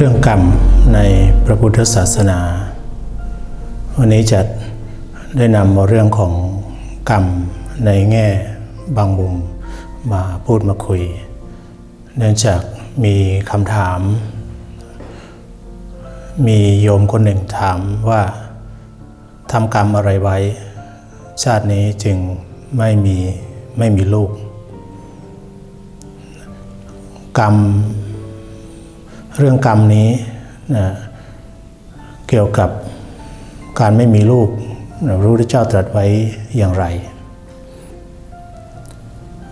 เรื่องกรรมในพระพุทธศาสนา วันนี้จะได้นำเอาเรื่องของกรรมในแง่บางมุมมาพูดมาคุย เนื่องจากมีคำถาม มีโยมคนหนึ่งถามว่าทำกรรมอะไรไว้ ชาตินี้จึงไม่มีไม่มีลูก กรรม เรื่องกรรมนี้นะเกี่ยวกับการไม่มีลูกนะพระพุทธเจ้าตรัสไว้อย่างไร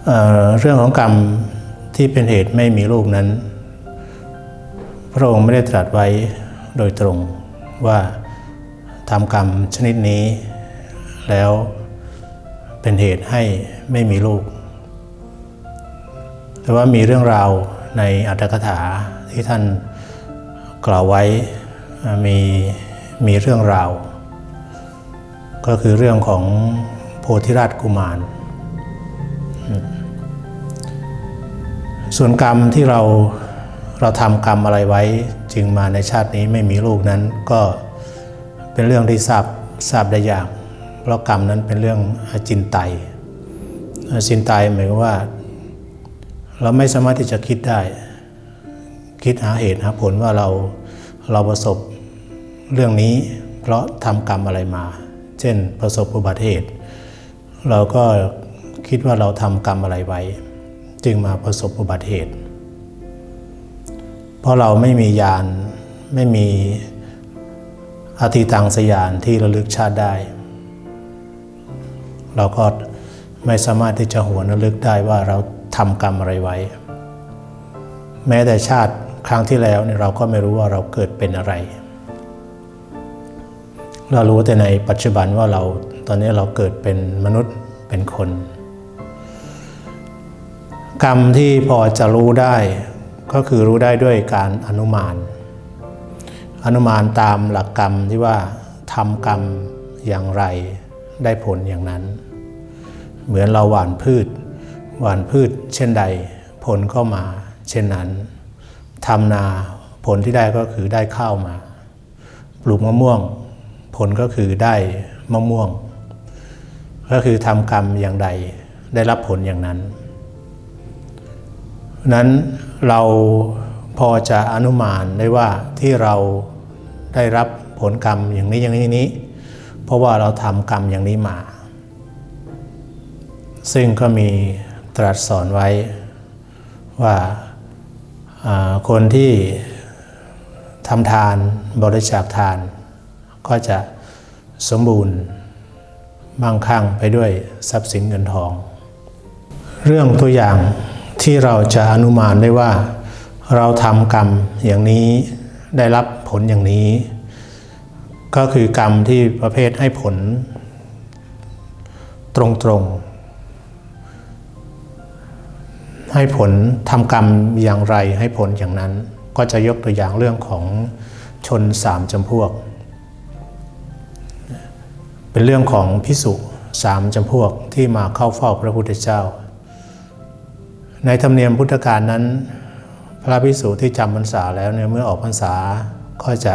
เเรื่องของกรรมที่เป็นเหตุไม่มีลูกนั้น พระองค์ไม่ได้ตรัสไว้โดยตรงว่าทำกรรมชนิดนี้ แล้วเป็นเหตุให้ไม่มีลูก แต่ว่ามีเรื่องราวในอัตถกถา ที่ท่านกล่าวไว้มีมีเรื่องราว ก็คือเรื่องของโพธิราชกุมาร ส่วนกรรมที่เราเราทำกรรมอะไรไว้จึงมาในชาตินี้ไม่มีลูกนั้นก็เป็นเรื่องที่ทราบทราบได้ยากเพราะกรรมนั้นเป็นเรื่องอจินไตยอจินไตยหมายว่า เราไม่สามารถที่จะคิดได้ คิดหาเหตุหาผลว่าเราเราประสบเรื่องนี้ เพราะทำกรรมอะไรมา เช่นประสบอุบัติเหตุ เราก็คิดว่าเราทำกรรมอะไรไว้ จึงมาประสบอุบัติเหตุ เพราะเราไม่มียานไม่มีอาทิตังสยานที่ระลึกชาติได้ เราก็ไม่สามารถที่จะหวนระลึกได้ว่าเราทำกรรมอะไรไว้ แม้แต่ชาติ ครั้งที่แล้วเนี่ยเราก็ไม่รู้ว่าเราเกิดเป็นอะไร เรารู้แต่ในปัจจุบันว่าเราตอนนี้เราเกิดเป็นมนุษย์เป็นคน กรรมที่พอจะรู้ได้ก็คือรู้ได้ด้วยการอนุมาน อนุมานตามหลักกรรมที่ว่าทำกรรมอย่างไรได้ผลอย่างนั้น เหมือนเราหว่านพืช หว่านพืชเช่นใด ผลก็มาเช่นนั้น ทำนาผลที่ได้ก็คือได้ข้าวมา ปลูกมะม่วง ผลก็คือได้มะม่วง ก็คือทำกรรมอย่างใดได้รับผลอย่างนั้น นั้นเราพอจะอนุมานได้ว่าที่เราได้รับผลกรรมอย่างนี้อย่างนี้นี้ เพราะว่าเราทำกรรมอย่างนี้มา ซึ่งก็มีตรัสสอนไว้ว่า คนที่ทำทานบริจาคทาน ก็จะสมบูรณ์มั่งคั่งไปด้วยทรัพย์สินเงินทอง เรื่องตัวอย่างที่เราจะอนุมานได้ว่า เราทำกรรมอย่างนี้ได้รับผลอย่างนี้ ก็คือกรรมที่ประเภทให้ผล ตรงๆ ให้ผลทำกรรมอย่างไรให้ผลอย่างนั้น ก็จะยกตัวอย่างเรื่องของชนสามจำพวก เป็นเรื่องของพิสุสามจำพวกที่มาเข้าเฝ้าพระพุทธเจ้า ในธรรมเนียมพุทธกาลนั้น พระพิสุที่จำพรรษาแล้วเนี่ยเมื่อออกพรรษาก็จะ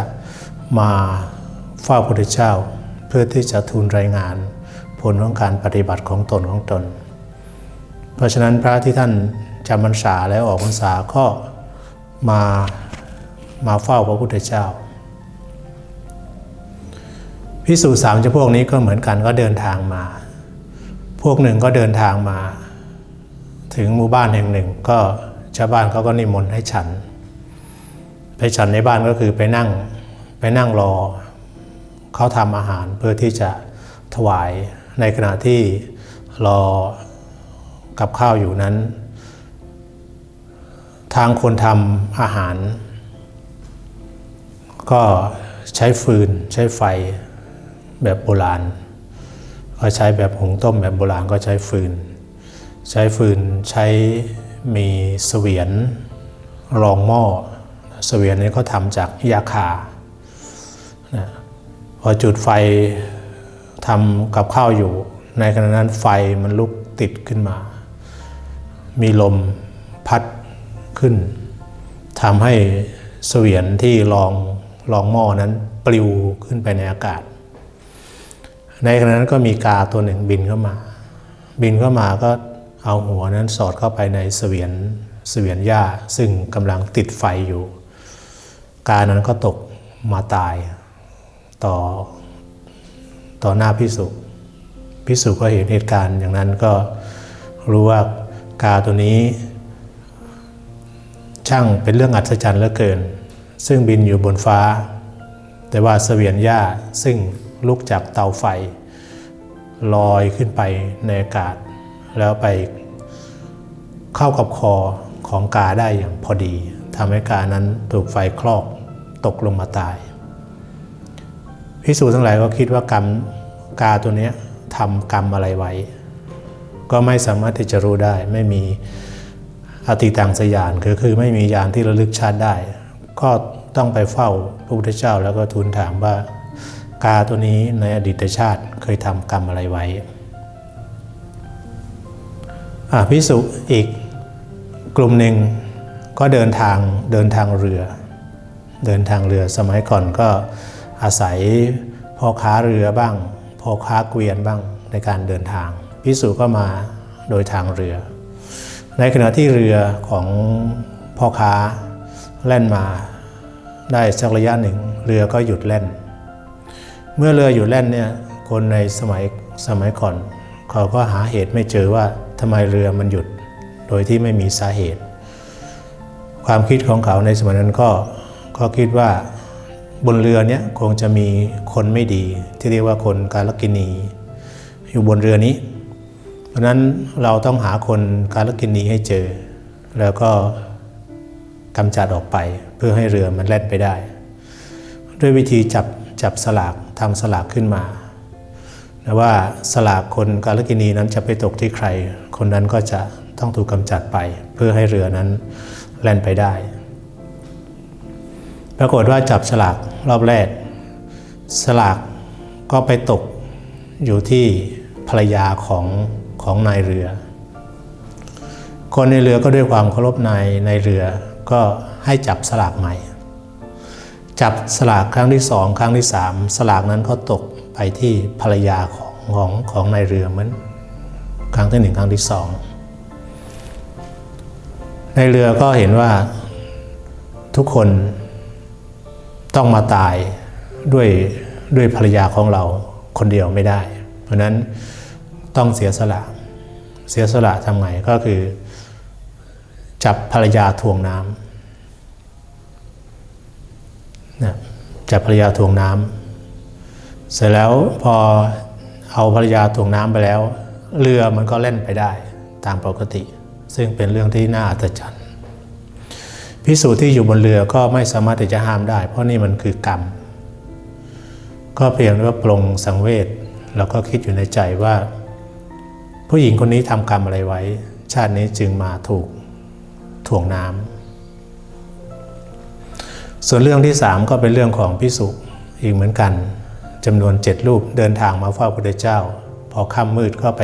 มาเฝ้าพระพุทธเจ้า เพื่อที่จะทูลรายงานผลของการปฏิบัติของตนของตน เพราะฉะนั้นพระที่ท่าน จำพรรษาแล้วออกพรรษาก็มามาเฝ้าพระพุทธเจ้าพิสูจน์สามจำพวกนี้ก็เหมือนกันก็เดินทางมา พวกหนึ่งก็เดินทางมา ถึงหมู่บ้านแห่งหนึ่ง ก็ชาวบ้านเขาก็นิมนต์ให้ฉัน ไปฉันในบ้านก็คือไปนั่งไปนั่งรอเขาทำอาหารเพื่อที่จะถวายในขณะที่รอกับข้าวอยู่นั้น ทางคนทำอาหาร ก็ใช้ฟืนใช้ไฟแบบโบราณ ก็ใช้แบบหุงต้มแบบโบราณก็ใช้ฟืน ใช้ฟืนใช้มีเสวียนรองหม้อเสวียนนี้ก็ทำจากยาคานะพอจุดไฟทำกับข้าวอยู่ ในขณะนั้นไฟมันลุกติดขึ้นมา มีลมพัด ขึ้นทำให้เสวียนที่รองรองหม้อนั้นปลิวขึ้นไปในอากาศ ในขณะนั้นก็มีกาตัวหนึ่งบินเข้ามา บินเข้ามาก็เอาหัวนั้นสอดเข้าไปในเสวียนเสวียนหญ้าซึ่งกำลังติดไฟอยู่ กานั้นก็ตกมาตายต่อต่อหน้าพิสุพิสุก็เห็นเหตุการณ์อย่างนั้นก็รู้ว่ากาตัวนี้ ช่างเป็นเรื่องอัศจรรย์เหลือเกิน ซึ่งบินอยู่บนฟ้า แต่ว่าเสวียนหญ้าซึ่งลุกจากเตาไฟ ลอยขึ้นไปในอากาศ แล้วไปเข้ากับคอของกาได้อย่างพอดีทำให้กานั้นถูกไฟคลอกตกลงมาตายพิสูจน์ทั้งหลายก็คิดว่ากรรมกาตัวนี้ทำกรรมอะไรไว้ ก็ไม่สามารถที่จะรู้ได้ไม่มี อติตังสยานคือคือไม่มียานที่ระลึกชาติได้ ก็ต้องไปเฝ้าพระพุทธเจ้าแล้วก็ทูลถามว่ากาตัวนี้ในอดีตชาติเคยทำกรรมอะไรไว้พิสุอีกกลุ่มหนึ่งก็เดินทางเดินทางเรือ เดินทางเรือสมัยก่อนก็อาศัยพ่อค้าเรือบ้างพ่อค้าเกวียนบ้างในการเดินทางพิสุก็มาโดยทางเรือ ในขณะที่เรือของพ่อค้าแล่นมาได้สักระยะหนึ่ง เรือก็หยุดแล่น เมื่อเรือหยุดแล่นเนี่ยคนในสมัยสมัยก่อนเขาก็หาเหตุไม่เจอว่าทำไมเรือมันหยุดโดยที่ไม่มีสาเหตุ ความคิดของเขาในสมัยนั้นก็ก็คิดว่าบนเรือเนี้ยคงจะมีคนไม่ดี ที่เรียกว่าคนกาลกินี อยู่บนเรือนี้ เพราะนั้นเราต้องหาคนกาลกินีให้เจอ แล้วก็กำจัดออกไปเพื่อให้เรือมันแล่นไปได้ ด้วยวิธีจับจับสลากทำสลากขึ้นมานะว่าสลากคนกาลกินีนั้นจะไปตกที่ใคร คนนั้นก็จะต้องถูกกำจัดไป เพื่อให้เรือนั้นแล่นไปได้ ปรากฏว่าจับสลากรอบแรก สลากก็ไปตกอยู่ที่ภรรยาของ ของนายเรือ คนในเรือก็ด้วยความเคารพนายในเรือก็ให้จับสลากใหม่ จับสลากครั้งที่สองครั้งที่สามสลากนั้นก็ตกไปที่ภรรยาของของของนายเรือเหมือนครั้งที่หนึ่งครั้งที่สองในเรือก็เห็นว่าทุกคนต้องมาตายด้วยด้วยภรรยาของเราคนเดียวไม่ได้ เพราะนั้นต้องเสียสละ เสียสละทำไงก็คือ จับภรรยาทวงน้ำนะจับภรรยาทวงน้ำเสร็จแล้วพอเอาภรรยาทวงน้ำไปแล้ว เรือมันก็เล่นไปได้ตามปกติ ซึ่งเป็นเรื่องที่น่าอัศจรรย์พิสูจน์ที่อยู่บนเรือก็ไม่สามารถที่จะห้ามได้ เพราะนี่มันคือกรรม ก็เพียงว่าปรงสังเวชแล้วก็คิดอยู่ในใจว่า ผู้หญิงคนนี้ทำกรรมอะไรไว้ ชาตินี้จึงมาถูกถ่วงน้ำส่วนเรื่องที่สามก็เป็นเรื่องของพิสุอีกเหมือนกันจำนวนเจ็ดรูปเดินทางมาเฝ้าพระเจ้า พอค่ำมืดก็ไป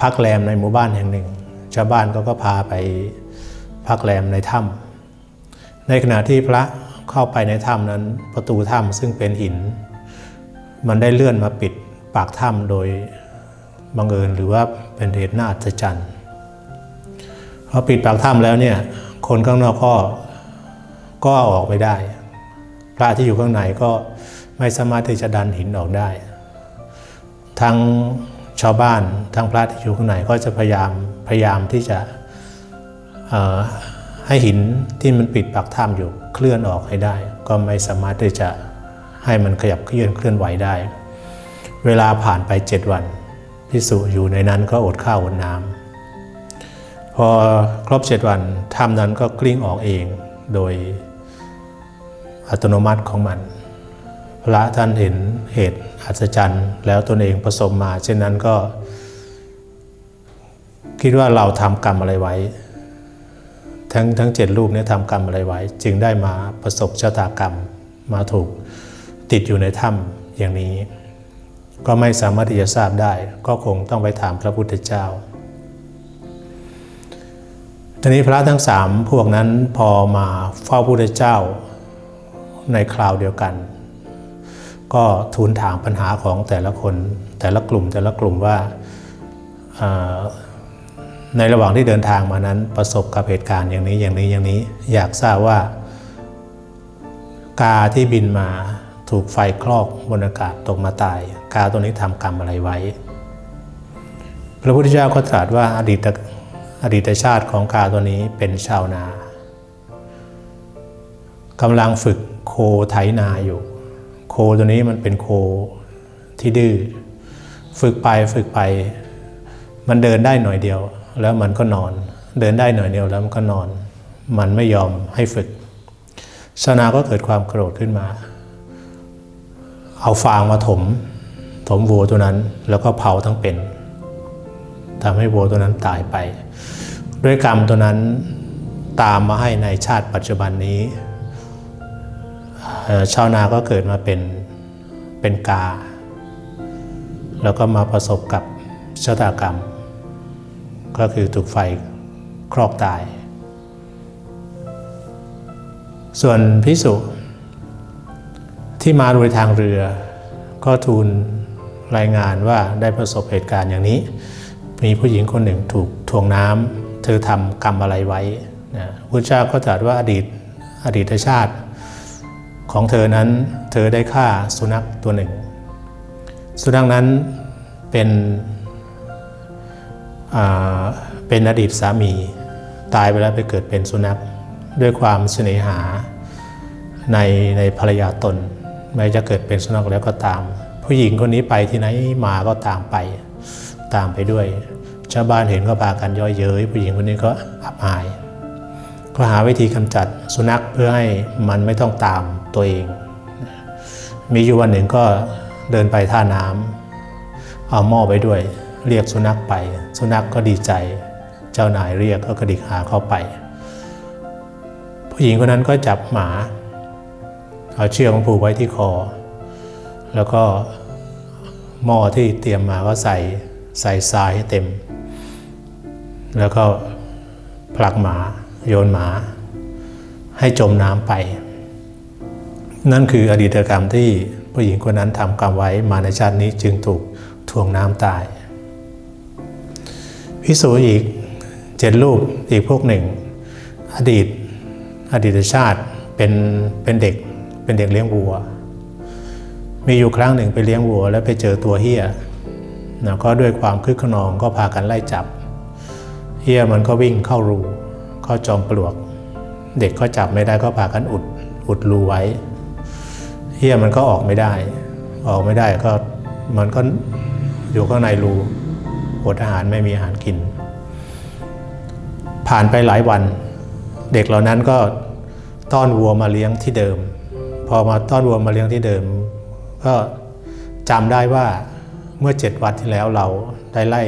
พักแรมในหมู่บ้านแห่งหนึ่ง ชาวบ้านก็ก็พาไปพักแรมในถ้ำในขณะที่พระเข้าไปในถ้ำนั้นประตูถ้ำซึ่งเป็นหิน มันได้เลื่อนมาปิดปากถ้ำโดย บังเอิญหรือว่าเป็นเหตุน่าอัศจรรย์พอปิดปากถ้ำแล้วเนี่ยคนข้างนอกก็ก็อออกไม่ได้ พระที่อยู่ข้างในก็ไม่สามารถที่จะดันหินออกได้ ทั้งชาวบ้านทั้งพระที่อยู่ข้างในก็จะพยายามพยายามที่จะให้หินที่มันปิดปากถ้ำอยู่เคลื่อนออกให้ได้ ก็ไม่สามารถที่จะให้มันขยับเคลื่อนเคลื่อนไหวได้ เวลาผ่านไปเจ็ดวัน พิสุอยู่ในนั้นก็อดข้าวอดน้ำพอครบเจ็ดวันถ้ำนั้นก็กลิ้งออกเองโดยอัตโนมัติของมัน พระท่านเห็นเหตุอัศจรรย์แล้วตนเองประสบมา เช่นนั้นก็ คิดว่าเราทำกรรมอะไรไว้ ทั้งทั้งเจ็ดรูปนี้ทำกรรมอะไรไว้ จึงได้มาประสบชะตากรรมมาถูกติดอยู่ในถ้ำอย่างนี้ ก็ไม่สามารถที่จะทราบได้ ก็คงต้องไปถามพระพุทธเจ้า ทีนี้พระทั้งสามพวกนั้นพอมาเฝ้าพระพุทธเจ้าในคราวเดียวกัน ก็ทูลถามปัญหาของแต่ละคนแต่ละกลุ่มแต่ละกลุ่มว่าในระหว่างที่เดินทางมานั้นประสบกับเหตุการณ์อย่างนี้อย่างนี้อย่างนี้อยากทราบว่า กาที่บินมาถูกไฟคลอกบนอากาศตกมาตาย กาตัวนี้ทำกรรมอะไรไว้ พระพุทธเจ้าก็ตรัสว่าอดีตอดีตชาติของกาตัวนี้เป็นชาวนากำลังฝึกโคไถนาอยู่ โคตัวนี้มันเป็นโคที่ดื้อฝึกไปฝึกไป มันเดินได้หน่อยเดียว แล้วมันก็นอน เดินได้หน่อยเดียวแล้วมันก็นอน มันไม่ยอมให้ฝึกชาวนาก็เกิดความโกรธขึ้นมา เอาฟางมาถม มวัวตัวนั้น แล้วก็เผาทั้งเป็นทำให้วัวตัวนั้นตายไป ด้วยกรรมตัวนั้นตามมาให้ในชาติปัจจุบันนี้ชาวนาก็เกิดมาเป็นเป็นกา แล้วก็มาประสบกับชะตากรรม ก็คือถูกไฟครอกตาย ส่วนพิสุที่มาโดยทางเรือก็ทูล รายงานว่าได้ประสบเหตุการณ์อย่างนี้ มีผู้หญิงคนหนึ่งถูกถ่วงน้ำเธอทำกรรมอะไรไว้นะพระเจ้าก็ตรัสว่าอดีตอดีตชาติ ของเธอนั้นเธอได้ฆ่าสุนัขตัวหนึ่ง สุนัขนั้นเป็นเป็นอดีตสามี ตายไปแล้วไปเกิดเป็นสุนัขด้วยความเสน่หาในในภรรยาตนไม่จะเกิดเป็นสุนัขแล้วก็ตาม ผู้หญิงคนนี้ไปที่ไหนมาก็ตามไป ตามไปด้วย ชาวบ้านเห็นก็พากันย่อยเย้ยผู้หญิงคนนี้ก็อับอาย ก็หาวิธีกำจัดสุนัขเพื่อให้มันไม่ต้องตามตัวเอง มีอยู่วันหนึ่งก็เดินไปท่าน้ำเอาหม้อไปด้วย เรียกสุนัขไป สุนัขก็ดีใจ เจ้านายเรียกก็กระดิกหาเข้าไป ผู้หญิงคนนั้นก็จับหมา เอาเชือกผูกไว้ที่คอ แล้วก็หม้อที่เตรียมมาก็ใส่ใส่ทรายให้เต็ม แล้วก็ผลักหมาโยนหมา ให้จมน้ำไป นั่นคืออดีตกรรมที่ผู้หญิงคนนั้นทำกรรมไว้มาในชาตินี้จึงถูกถ่วงน้ำตายพิสูจอีกเจ็ดรูปอีกพวกหนึ่ง อดีตอดีตชาติเป็นเป็นเด็กเป็นเด็กเลี้ยงวัว มีอยู่ครั้งหนึ่งไปเลี้ยงวัวแล้วไปเจอตัวเฮียนะก็ด้วยความคึกขนองก็พากันไล่จับ เฮียมันก็วิ่งเข้ารูเข้าจอมปลวก เด็กก็จับไม่ได้ก็พากันอุดอุดรูไว้ เฮียมันก็ออกไม่ได้ ออกไม่ได้ก็มันก็อยู่ข้างในรูอดอาหารไม่มีอาหารกิน ผ่านไปหลายวัน เด็กเหล่านั้นก็ต้อนวัวมาเลี้ยงที่เดิม พอมาต้อนวัวมาเลี้ยงที่เดิม ก็จำได้ว่าเมื่อเจ็ดวันที่แล้วเราได้ไล่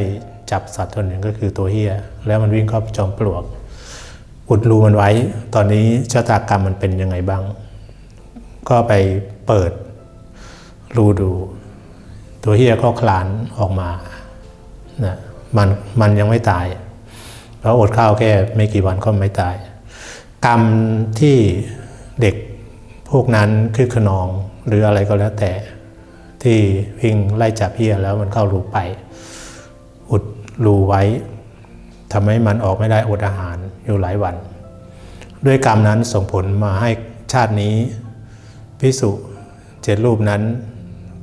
จับสัตว์ตัวหนึ่งก็คือตัวเฮีย แล้วมันวิ่งเข้าไปจอมปลวก อุดรูมันไว้ ตอนนี้ชะตากรรมมันเป็นยังไงบ้าง ก็ไปเปิดรูดู ตัวเฮียก็คลานออกมานะมันมันยังไม่ตาย เพราะอดข้าวแค่ไม่กี่วันก็ไม่ตาย กรรมที่เด็กพวกนั้นคือขนอง หรืออะไรก็แล้วแต่ ที่วิ่งไล่จับเฮียแล้วมันเข้ารูไป อุดรูไว้ทำให้มันออกไม่ได้อดอาหารอยู่หลายวัน ด้วยกรรมนั้นส่งผลมาให้ชาตินี้พิสุเจ็ดรูปนั้น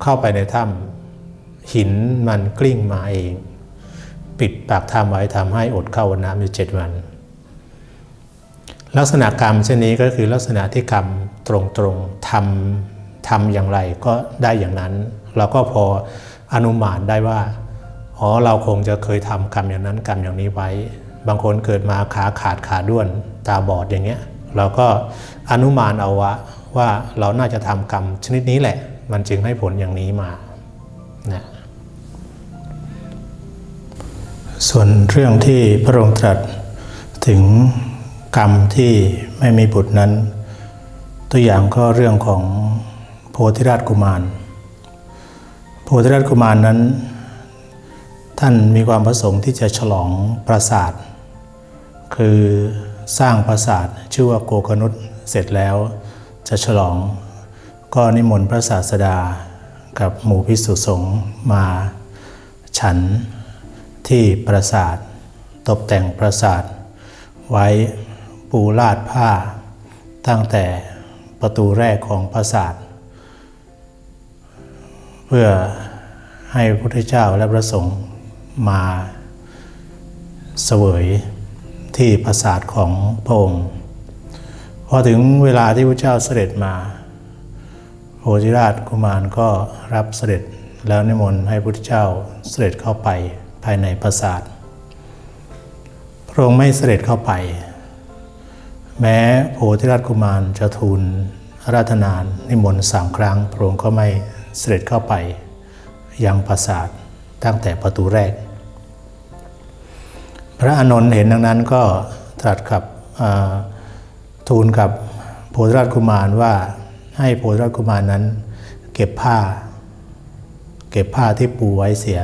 เข้าไปในถ้ำหินมันกลิ้งมาเอง ปิดปากถ้ำไว้ทำให้อดเข้าวอดน้ำอยู่เจ็ดวัน ลักษณะกรรมเช่นนี้ก็คือลักษณะที่กรรมตรงๆทำ ทำอย่างไรก็ได้อย่างนั้น เราก็พออนุมานได้ว่าอ๋อเราคงจะเคยทำกรรมอย่างนั้นกรรมอย่างนี้ไว้ บางคนเกิดมาขาขาดขาด้วนตาบอดอย่างเงี้ย เราก็อนุมานเอาวะว่าเราน่าจะทำกรรมชนิดนี้แหละ มันจึงให้ผลอย่างนี้มานะส่วนเรื่องที่พระองค์ตรัสถึงกรรมที่ไม่มีบุตรนั้น ตัวอย่างก็เรื่องของ โพธิราชกุมาร โพธิราชกุมารนั้น ท่านมีความประสงค์ที่จะฉลองปราสาท คือสร้างปราสาทชื่อว่าโกกนุษเสร็จแล้วจะฉลองก็นิมนต์พระศาสดากับหมู่พิสุสงฆ์มาฉันที่ปราสาท ตกแต่งปราสาท ไว้ปูลาดผ้า ตั้งแต่ประตูแรกของปราสาท พื่อให้พระพุทธเจ้าและพระสงฆ์มาเสวยที่ปราสาทของพระองค์พอถึงเวลาที่พระเจ้าเสด็จมาโพธิราชกุมารก็รับเสด็จแล้วนิมนต์ให้พระพุทธเจ้าเสด็จเข้าไปภายในปราสาทพระองค์ไม่เสด็จเข้าไป แม้โพธิราชกุมารจะทูลราธนานนิมนต์สามครั้ง พระองค์ก็ไม่ เสด็จเข้าไปยังปราสาทตั้งแต่ประตูแรก พระอานนท์เห็นดังนั้นก็ตรัสกับทูลกับโพธิราชกุมารว่าให้โพธิราชกุมารนั้น เก็บผ้า เก็บผ้าที่ปูไว้เสีย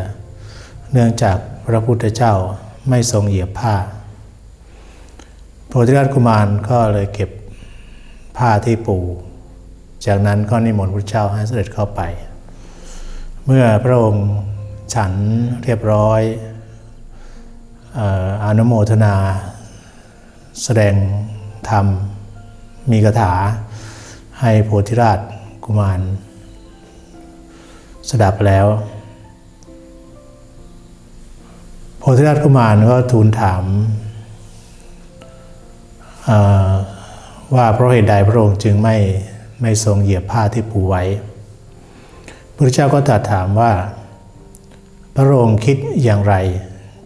เนื่องจากพระพุทธเจ้าไม่ทรงเหยียบผ้า โพธิราชกุมารก็เลยเก็บผ้าที่ปู จากนั้นก็นิมนต์พระเจ้าให้เสด็จเข้าไป เมื่อพระองค์ฉันเรียบร้อยอนุโมทนา แสดงธรรม มีคาถา ให้โพธิราชกุมาร สดับแล้ว โพธิราชกุมารก็ทูลถามว่าเพราะเหตุใดพระองค์จึงไม่ ไม่ทรงเหยียบผ้าที่ปูไว้พระเจ้าก็ตรัสถามว่า พระองค์คิดอย่างไร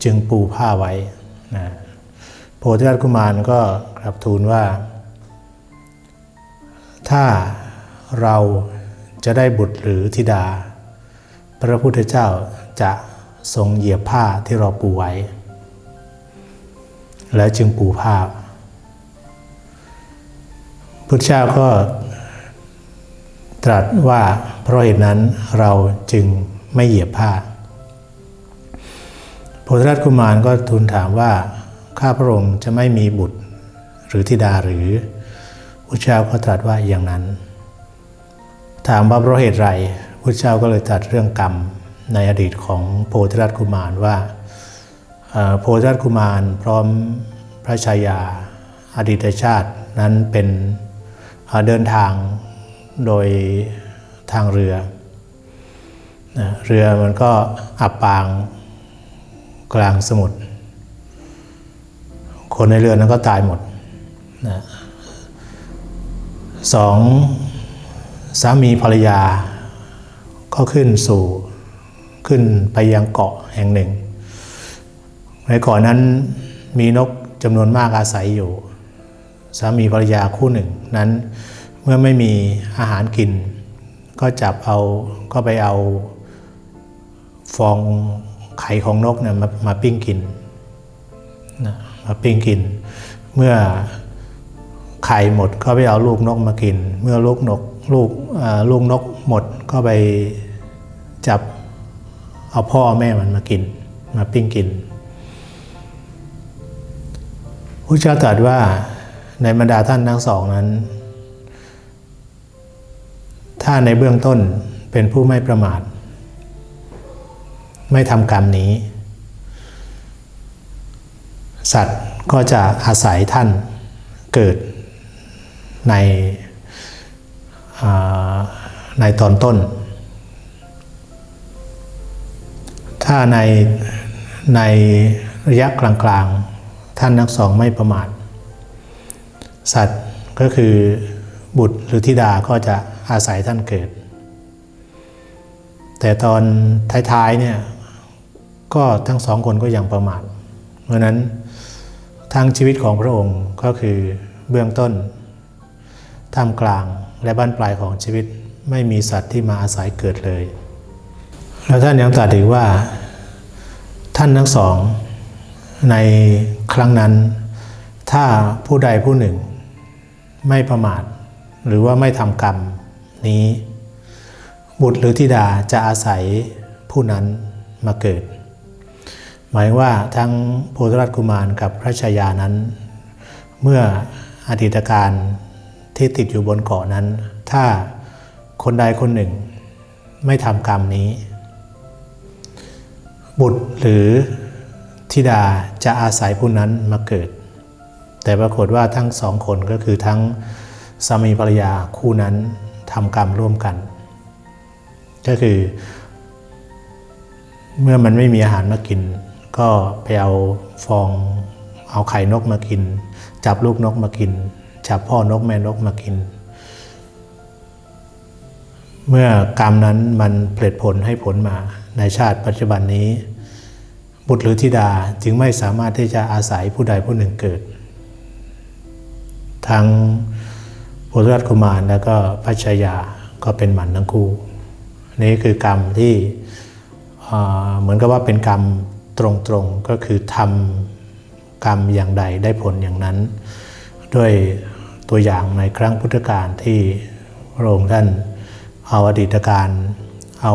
จึงปูผ้าไว้นะโพธิราชกุมารก็กลับทูลว่า ถ้าเราจะได้บุตรหรือธิดา พระพุทธเจ้าจะทรงเหยียบผ้าที่เราปูไว้ แล้วจึงปูผ้าพุทธเจ้าก็ ตรัสว่าเพราะเหตุนั้นเราจึงไม่เหยียบผ้าโพธิราชกุมารก็ทูลถามว่าข้าพระองค์จะไม่มีบุตรหรือธิดาหรือพุทธเจ้าก็ตรัสว่าอย่างนั้น ถามว่าเพราะเหตุไรพุทธเจ้าก็เลยตรัสเรื่องกรรมในอดีตของโพธิราชกุมารว่าโพธิราชกุมารพร้อมพระชายาอดีตชาตินั้นเป็นเดินทาง โดยทางเรือนะเรือมันก็อับปางกลางสมุทรคนในเรือนั้นก็ตายหมดนะสองสามีภรรยาก็ขึ้นสู่ขึ้นไปยังเกาะแห่งหนึ่ง ในเกาะนั้นมีนกจำนวนมากอาศัยอยู่ สามีภรรยาคู่หนึ่งนั้น เมื่อไม่มีอาหารกิน ก็จับเอาก็ไปเอาฟองไข่ของนกเนี่ยมามาปิ้งกินนะมาปิ้งกิน เมื่อไข่หมดก็ไปเอาลูกนกมากิน เมื่อลูกนกลูกลูกนกหมดก็ไปจับเอาพ่อแม่มันมากิน มาปิ้งกินพระเจ้าตรัสว่าในบรรดาท่านทั้งสองนั้น ถ้าในเบื้องต้นเป็นผู้ไม่ประมาท ไม่ทำกรรมนี้ สัตว์ก็จะอาศัยท่านเกิดในในตอนต้น ถ้าในในระยะกลางๆ ท่านทั้งสองไม่ประมาท สัตว์ก็คือบุตรหรือธิดาก็จะ อาศัยท่านเกิด แต่ตอนท้ายๆเนี่ยก็ทั้งสองคนก็ยังประมาทเพราะนั้นทั้งชีวิตของพระองค์ก็คือเบื้องต้น ท่ามกลางและบ้านปลายของชีวิตไม่มีสัตว์ที่มาอาศัยเกิดเลย แล้วท่านยังตรัสอีกว่าท่านทั้งสองในครั้งนั้น ถ้าผู้ใดผู้หนึ่งไม่ประมาท หรือว่าไม่ทำกรรม นี้ บุตรหรือธิดาจะอาศัยผู้นั้นมาเกิด หมายว่าทั้งโพธิรัตกุมารกับพระชายานั้น เมื่ออดีตการที่ติดอยู่บนเกาะนั้น ถ้าคนใดคนหนึ่งไม่ทำกรรมนี้ บุตรหรือธิดาจะอาศัยผู้นั้นมาเกิด แต่ปรากฏว่าทั้งสองคนก็คือทั้งสามีภรรยาคู่นั้น ทำกรรมร่วมกัน ก็คือ เมื่อมันไม่มีอาหารมากิน ก็ไปเอาฟองเอาไข่นกมากิน จับลูกนกมากิน จับพ่อนกแม่นกมากิน เมื่อกรรมนั้นมันผลิตผลให้ผลมาในชาติปัจจุบันนี้ บุตรหรือธิดาจึงไม่สามารถที่จะอาศัยผู้ใดผู้หนึ่งเกิด ทั้ง โพธิรัตกุมารแล้วก็พระชายาก็เป็นหมันทั้งคู่ นี่คือกรรมที่เอ่อเหมือนกับว่าเป็นกรรมตรงๆก็คือทำกรรมอย่างใดได้ผลอย่างนั้น ด้วยตัวอย่างในครั้งพุทธกาลที่พระองค์ท่านเอาอดีตการเอา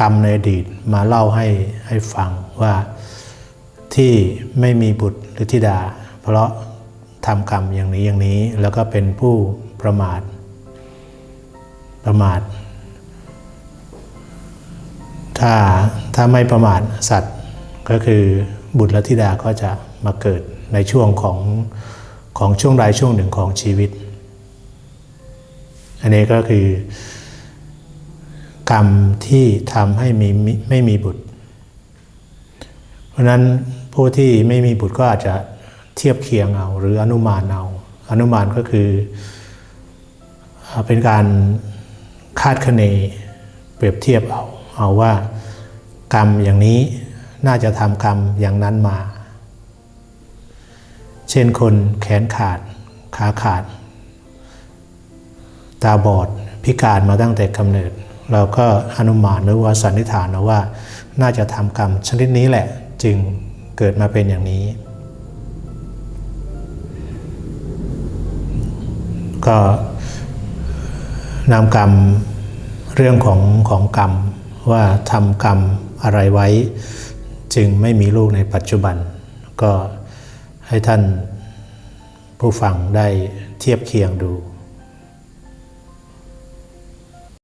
กรรมในอดีตมาเล่าให้ให้ฟังว่าที่ไม่มีบุตรหรือธิดา เพราะทำกรรมอย่างนี้อย่างนี้แล้วก็เป็นผู้ ประมาท ประมาท ถ้าถ้าไม่ประมาทสัตว์ก็คือบุตรและธิดาก็จะมาเกิดในช่วงของของช่วงใดช่วงหนึ่งของชีวิต อันนี้ก็คือกรรมที่ทำให้มีมิไม่มีบุตร เพราะนั้นผู้ที่ไม่มีบุตรก็อาจจะเทียบเคียงเอาหรืออนุมานเอา อนุมานก็คือ เป็นการคาดคะเนเปรียบเทียบเอาเอาว่ากรรมอย่างนี้น่าจะทำกรรมอย่างนั้นมา เช่นคนแขนขาด ขาขาด ตาบอดพิการมาตั้งแต่กำเนิด เราก็อนุมานหรือว่าสันนิษฐานนะว่า น่าจะทำกรรมชนิดนี้แหละจึงเกิดมาเป็นอย่างนี้ ก็ นำกรรมเรื่องของของกรรมว่าทำกรรมอะไรไว้ จึงไม่มีลูกในปัจจุบัน ก็ให้ท่านผู้ฟังได้เทียบเคียงดู